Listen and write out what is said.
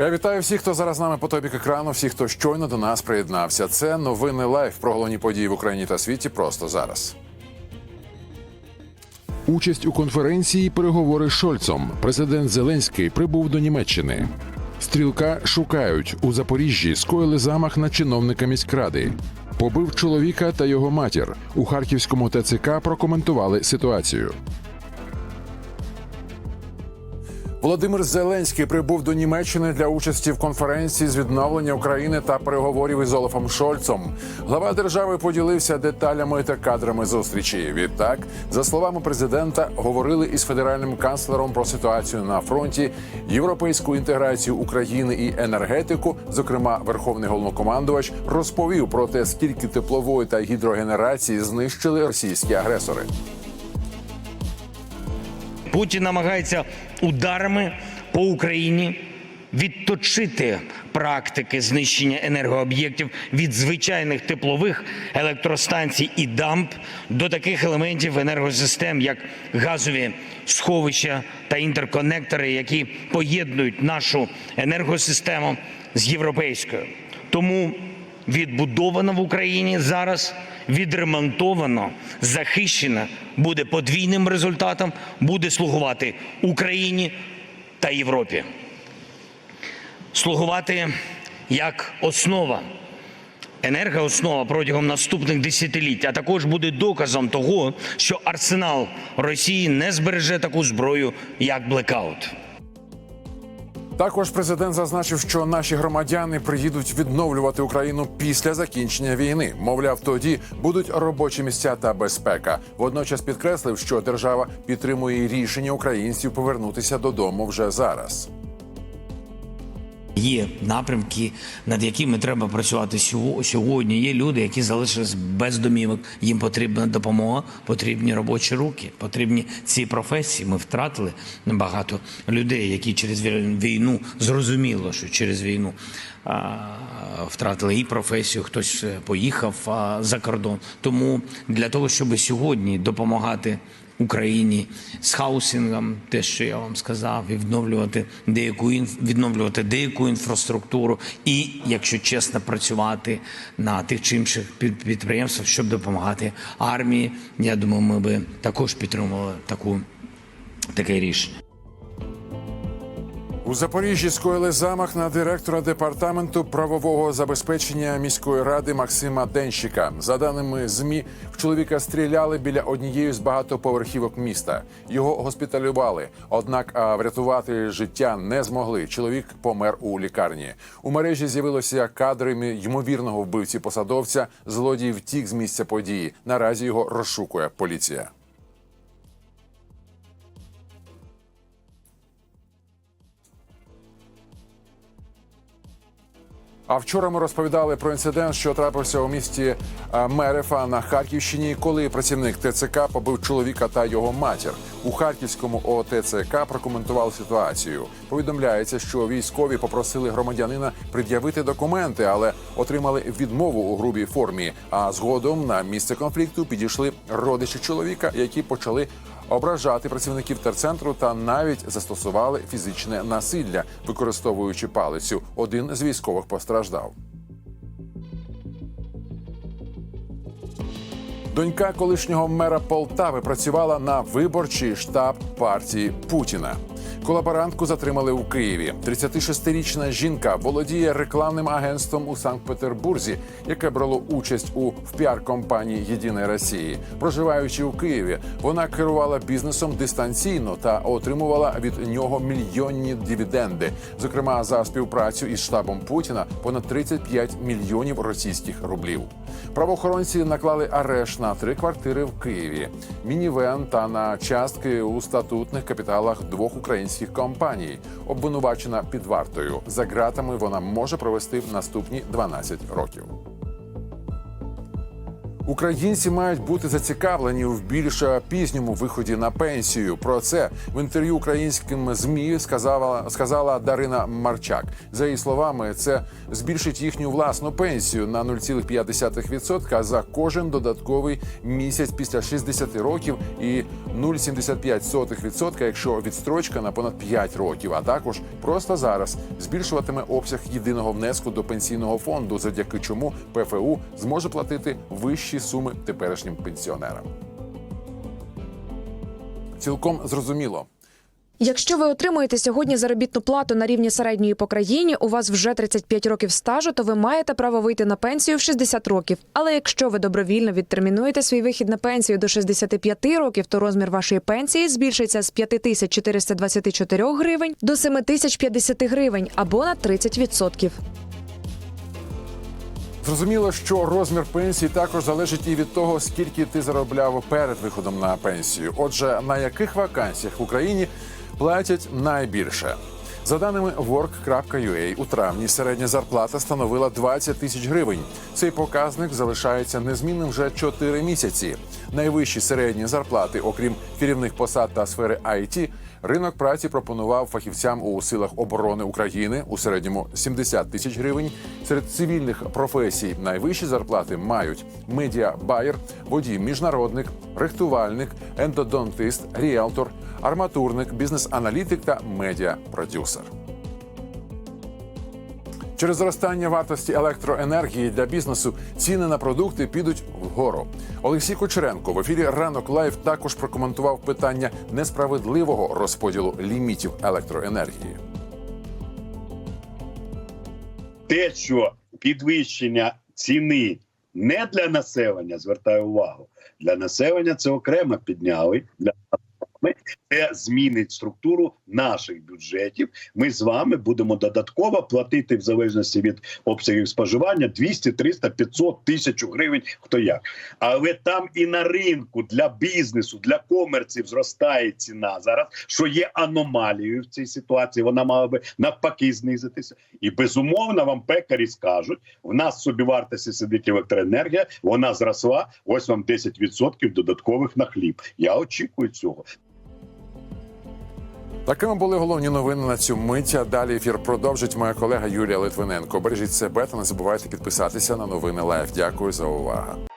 Я вітаю всіх, хто зараз з нами по тобік екрану, всіх, хто щойно до нас приєднався. Це новини лайф про головні події в Україні та світі просто зараз. Участь у конференції переговори з Шольцом. Президент Зеленський прибув до Німеччини. Стрілка шукають у Запоріжжі. Скоїли замах на чиновника міськради. Побив чоловіка та його матір. У харківському ТЦК прокоментували ситуацію. Володимир Зеленський прибув до Німеччини для участі в конференції з відновлення України та переговорів із Олафом Шольцом. Глава держави поділився деталями та кадрами зустрічі. Відтак, за словами президента, говорили із федеральним канцлером про ситуацію на фронті, європейську інтеграцію України і енергетику. Зокрема, верховний головнокомандувач розповів про те, скільки теплової та гідрогенерації знищили російські агресори. Путін намагається ударами по Україні відточити практики знищення енергооб'єктів від звичайних теплових електростанцій і дамп до таких елементів енергосистем, як газові сховища та інтерконектори, які поєднують нашу енергосистему з європейською. Тому відбудовано в Україні зараз, відремонтовано, захищено, буде подвійним результатом, буде слугувати Україні та Європі. Слугувати як основа, енергооснова протягом наступних десятиліть, а також буде доказом того, що арсенал Росії не збереже таку зброю, як блекаут. Також президент зазначив, що наші громадяни приїдуть відновлювати Україну після закінчення війни. Мовляв, тоді будуть робочі місця та безпека. Водночас підкреслив, що держава підтримує рішення українців повернутися додому вже зараз. Є напрямки, над якими треба працювати сього- сьогодні. Є люди, які залишились без домівок. Їм потрібна допомога, потрібні робочі руки, потрібні ці професії. Ми втратили багато людей, які через ві- війну зрозуміло, що через війну а, втратили і професію. Хтось е, поїхав а, за кордон. Тому для того, щоб сьогодні допомагати. Україні з хаусингом, те, що я вам сказав, і відновлювати деяку відновлювати деяку інфраструктуру, і, якщо чесно, працювати на тих чи інших під- підприємствах, щоб допомагати армії. Я думаю, ми би також підтримували таку таке рішення. У Запоріжжі скоїли замах на директора департаменту правового забезпечення міської ради Максима Денщика. За даними змі, в чоловіка стріляли біля однієї з багатоповерхівок міста. Його госпіталювали, однак врятувати життя не змогли. Чоловік помер у лікарні. У мережі з'явилися кадри ймовірного вбивці посадовця. Злодій втік з місця події. Наразі його розшукує поліція. А вчора ми розповідали про інцидент, що трапився у місті е, Мерефа на Харківщині, коли працівник ТЦК побив чоловіка та його матір. У харківському ОТЦК прокоментували ситуацію. Повідомляється, що військові попросили громадянина пред'явити документи, але отримали відмову у грубій формі. А згодом на місце конфлікту підійшли родичі чоловіка, які почали ображати працівників терцентру та навіть застосували фізичне насилля, використовуючи палицю. Один з військових постраждав. Донька колишнього мера Полтави працювала на виборчий штаб партії Путіна. Колаборантку затримали у Києві. 36-річна жінка володіє рекламним агентством у Санкт-Петербурзі, яке брало участь у піар-компанії Єдиної Росії. Проживаючи у Києві, вона керувала бізнесом дистанційно та отримувала від нього мільйонні дивіденди. Зокрема, за співпрацю із штабом Путіна понад 35 мільйонів російських рублів. Правоохоронці наклали арешт на три квартири в Києві, мінівен та на частки у статутних капіталах двох українських компаній. Обвинувачена під вартою. За ґратами вона може провести наступні 12 років. Українці мають бути зацікавлені в більш пізньому виході на пенсію. Про це в інтерв'ю українським змі сказала сказала Дарина Марчак. За її словами, це збільшить їхню власну пенсію на 0,5% за кожен додатковий місяць після 60 років і 0,75%, якщо відстрочка на понад 5 років. А також просто зараз збільшуватиме обсяг єдиного внеску до пенсійного фонду, завдяки чому ПФУ зможе платити вищі суми теперішнім пенсіонерам. Цілком зрозуміло. Якщо ви отримуєте сьогодні заробітну плату на рівні середньої по країні, у вас вже 35 років стажу, то ви маєте право вийти на пенсію в 60 років. Але якщо ви добровільно відтермінуєте свій вихід на пенсію до 65 років, то розмір вашої пенсії збільшиться з 5424 гривень до 7050 гривень або на 30%. Зрозуміло, що розмір пенсії також залежить і від того, скільки ти заробляв перед виходом на пенсію. Отже, на яких вакансіях в Україні платять найбільше? За даними work.ua, у травні середня зарплата становила 20 тисяч гривень. Цей показник залишається незмінним вже 4 місяці. Найвищі середні зарплати, окрім керівних посад та сфери IT, ринок праці пропонував фахівцям у силах оборони України у середньому 70 тисяч гривень. Серед цивільних професій найвищі зарплати мають медіа-байер, водій, міжнародник, рихтувальник, ендодонтист, ріелтор, арматурник, бізнес-аналітик та медіа-продюсер. Через зростання вартості електроенергії для бізнесу ціни на продукти підуть вгору. Олексій Кучеренко в ефірі Ранок Лайв також прокоментував питання несправедливого розподілу лімітів електроенергії. те, що підвищення ціни не для населення, звертаю увагу, для населення це окремо підняли. Для це змінить структуру наших бюджетів. Ми з вами будемо додатково платити в залежності від обсягів споживання 200, 300, 500 тисяч гривень. Хто як, але там і на ринку для бізнесу, для комерців зростає ціна зараз, що є аномалією в цій ситуації. Вона мала би навпаки знизитися. І безумовно вам пекарі скажуть: в нас собівартості сидить електроенергія, вона зросла. Ось вам 10% додаткових на хліб. Я очікую цього. Такими були головні новини на цю мить. А Далі ефір продовжить моя колега Юлія Литвиненко. Бережіть себе та не забувайте підписатися на новини Лайв. Дякую за увагу.